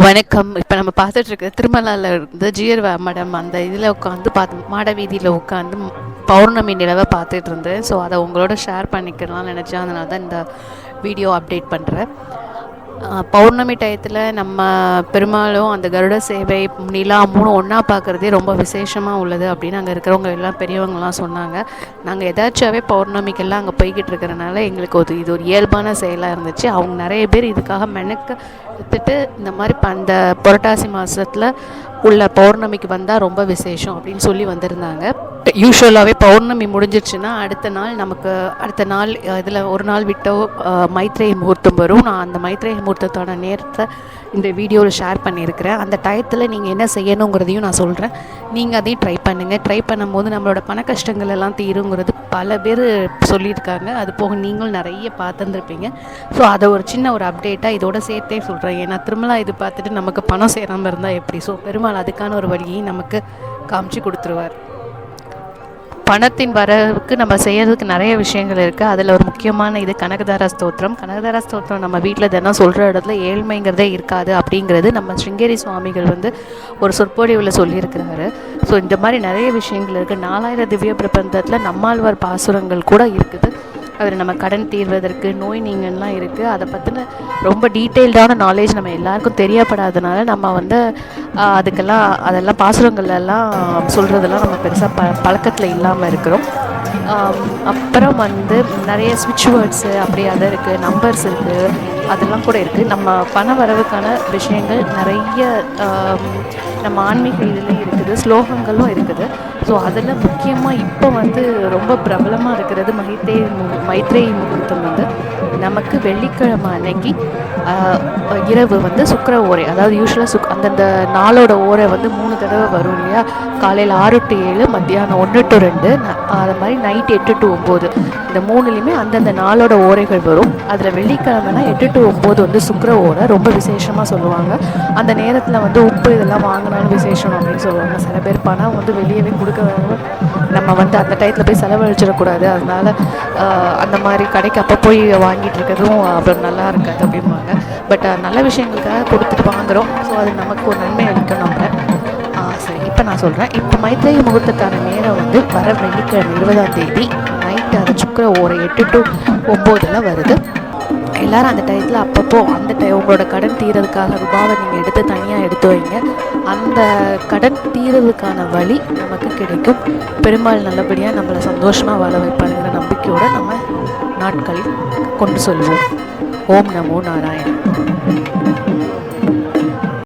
வணக்கம். இப்போ நம்ம பார்த்துட்டு இருக்க திருமலால இருந்து ஜியர் மடம் அந்த இதில் உட்காந்து பார்த்து மாட வீதியில் உட்காந்து பௌர்ணமி நிலவை பார்த்துட்டு இருந்தேன். ஸோ அதை உங்களோட ஷேர் பண்ணிக்கலாம்னு நினச்சேன். அதனால தான் இந்த வீடியோ அப்டேட் பண்ணுறேன் பௌர்ணமி டயத்தில் நம்ம பெருமாளும் அந்த கருட சேவை நிலா மூணு ஒன்றா பார்க்குறதே ரொம்ப விசேஷமாக உள்ளது அப்படின்னு அங்கே இருக்கிறவங்க எல்லாம் பெரியவங்கலாம் சொன்னாங்க. நாங்கள் எதாச்சாவே பௌர்ணமிக்கெல்லாம் அங்கே போய்கிட்டு இருக்கிறனால எங்களுக்கு ஒரு இது ஒரு இயல்பான செயலாக இருந்துச்சு. அவங்க நிறைய பேர் இதுக்காக மெனக்க கொடுத்துட்டு இந்த மாதிரி ப- அந்த புரட்டாசி மாதத்தில் உள்ள பௌர்ணமிக்கு வந்தால் ரொம்ப விசேஷம் அப்படின்னு சொல்லி வந்திருந்தாங்க. யூஸ்வலாகவே பௌர்ணமி முடிஞ்சிருச்சுன்னா அடுத்த நாள் நமக்கு அடுத்த நாள் இதில் ஒரு நாள் விட்டோ மைத்ரேய முகூர்த்தம் வரும். நான் அந்த மைத்ரேய முகூர்த்தத்தோட நேரத்தை இந்த வீடியோவில் ஷேர் பண்ணியிருக்கிறேன். அந்த டயத்தில் நீங்கள் என்ன செய்யணுங்கிறதையும் நான் சொல்கிறேன் நீங்கள் அதையும் ட்ரை பண்ணுங்கள் ட்ரை பண்ணும்போது நம்மளோட பண கஷ்டங்கள் எல்லாம் தீருங்கிறது பல பேர் சொல்லியிருக்காங்க. அது போக நீங்களும் நிறைய பார்த்துருந்துருப்பீங்க. ஸோ அதை ஒரு சின்ன ஒரு அப்டேட்டாக இதோட சேர்த்தே சொல்கிறேன் ஏன்னா திருமலா இது பார்த்துட்டு நமக்கு பணம் சேராமல் இருந்தால் எப்படி? ஸோ பெருமாள் அதுக்கான ஒரு வழியை நமக்கு காமிச்சு கொடுத்துருவார். பணத்தின் வரவுக்கு நம்ம செய்யறதுக்கு நிறைய விஷயங்கள் இருக்குது அதில் ஒரு முக்கியமான இது கனகதாரா ஸ்தோத்திரம். கனகதாரா ஸ்தோத்திரம் நம்ம வீட்டில் தினம் சொல்கிற இடத்துல ஏழ்மைங்கிறதே இருக்காது அப்படிங்கிறது நம்ம ஸ்ருங்கேரி சுவாமிகள் வந்து ஒரு சொற்பொழிவில் சொல்லியிருக்கிறாரு. ஸோ இந்த மாதிரி நிறைய விஷயங்கள் இருக்குது நாலாயிரம் திவ்ய பிரபந்தத்தில் நம்மாழ்வார் பாசுரங்கள் கூட இருக்குது. அதில் நம்ம கடன் தீர்வதற்கு நோய் நீங்கள்லாம் இருக்குது. அதை பற்றின ரொம்ப டீட்டெயில்டான நாலேஜ் நம்ம எல்லாருக்கும் தெரியப்படாதனால நம்ம வந்து அதுக்கெல்லாம் அதெல்லாம் பாசுரங்கள்லாம் சொல்கிறதெல்லாம் நம்ம பெருசாக ப பழக்கத்தில் இல்லாமல் இருக்கிறோம். அப்புறம் வந்து நிறைய ஸ்விட்ச் வேர்ட்ஸு அப்படி அதை இருக்குது நம்பர்ஸ் இருக்குது அதெல்லாம் கூட இருக்குது நம்ம பண வரவுக்கான விஷயங்கள் நிறைய நம்ம ஆன்மீக இதுலேயும் இருக்குது ஸ்லோகங்களும் இருக்குது. ஸோ அதில் முக்கியமாக இப்போ வந்து ரொம்ப பிரபலமாக இருக்கிறது மைத்தே மைத்ரேயி முகூர்த்தம் வந்து நமக்கு வெள்ளிக்கிழமை அன்னைக்கு இரவு வந்து சுக்கர ஓரை அதாவது யூஸ்வலாக சுக் அந்தந்த நாளோட ஓரை வந்து மூணு தடவை வரும் இல்லையா? காலையில் ஆறு டு ஏழு மத்தியானம் ஒன்று டு ரெண்டு ந- அது மாதிரி நைட் எட்டு டு ஒம்பது. இந்த மூணுலேயுமே அந்தந்த நாளோட ஓரைகள் வரும். அதில் வெள்ளிக்கிழமைனா எட்டு டு ஒம்பது வந்து சுக்கர ஓரை ரொம்ப விசேஷமாக சொல்லுவாங்க. அந்த நேரத்தில் வந்து உப்பு இதெல்லாம் வாங்கினாலும் விசேஷம் அப்படின்னு சொல்லுவாங்க. சில பேர் பணம் வந்து வெளியவே கொடுக்க வேணாம். நம்ம வந்து அந்த டயத்தில் போய் செலவழிச்சிடக்கூடாது. அதனால் அந்த மாதிரி கடைக்கு அப்போ போய் வாங்கி வாங்கிட்டு இருக்கிறதும் அப்புறம் நல்லா இருக்காது அப்படிம்பாங்க. பட் நல்ல விஷயங்களுக்காக கொடுத்துட்டு வாங்குறோம். ஸோ அது நமக்கு ஒரு நன்மை அளிக்கும் நம்ம சரி இப்போ நான் சொல்கிறேன் இப்போ மைத்ரேய முகூர்த்தத்தான நேரம் வந்து வர வெள்ளிக்கிழமை இருபதாம் தேதி நைட்டு அது சுக்கர ஓரை எட்டு டு ஒம்போதில் வருது. எல்லாரும் அந்த டயத்தில் அப்பப்போ அந்த டை உங்களோட கடன் தீரதுக்காக ரூபாவை நீங்கள் எடுத்து தனியாக எடுத்து வைங்க. அந்த கடன் தீரதுக்கான வழி நமக்கு கிடைக்கும். பெருமாள் நல்லபடியாக நம்மளை சந்தோஷமாக வாழ வைப்பாருங்கிற நம்பிக்கையோடு நம்ம நாட்களில் கொண்டு சொல்வோம். ஓம் நமோ நாராயணன்